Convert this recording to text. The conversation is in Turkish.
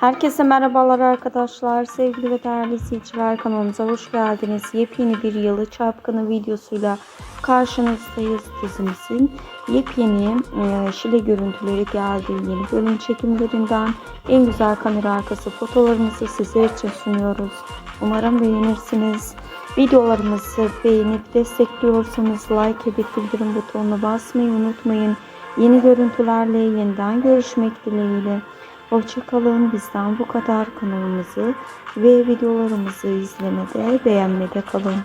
Herkese merhabalar arkadaşlar. Sevgili ve değerli izleyiciler kanalımıza hoş geldiniz. Yepyeni bir Yalı Çapkını videosuyla karşınızdayız dizimizin. Yepyeni e, şile görüntüleri geldi. Yeni bölüm çekimlerinden en güzel kamera arkası fotolarımızı sizler için sunuyoruz. Umarım beğenirsiniz. Videolarımızı beğenip destekliyorsanız like ve bildirim butonuna basmayı unutmayın. Yeni görüntülerle yeniden görüşmek dileğiyle. Hoşçakalın. Bizden bu kadar kanalımızı ve videolarımızı izlemede, beğenmede kalın.